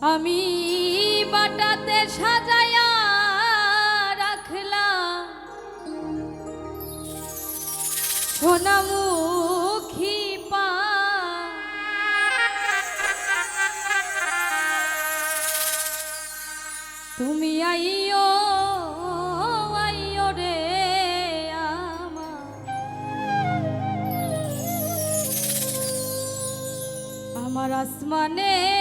আমি বাটাতে সাজায়া রাখলাম। সোনামুখী পা। তুমি আইও আইও রে আমার। আমার আসমানে